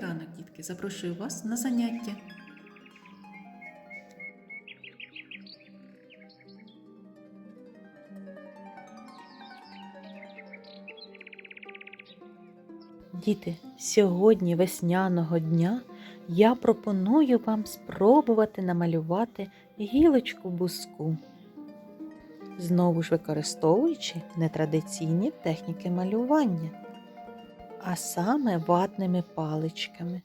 малятки, запрошую вас на заняття. Діти, сьогодні весняного дня я пропоную вам спробувати намалювати гілочку буску. Знову ж використовуючи нетрадиційні техніки малювання, а саме ватними паличками.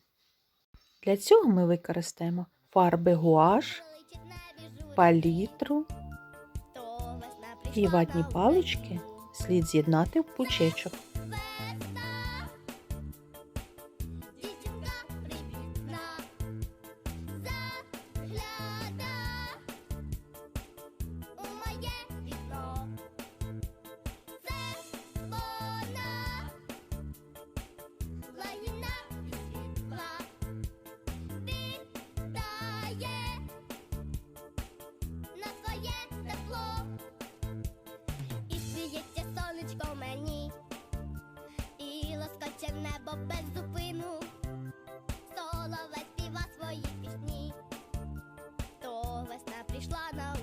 Для цього ми використаємо фарби гуаш, палітру і ватні палички слід з'єднати в пучечок. Дівчинка небо без зупину, солове співа свої пісні, то весна прийшла на.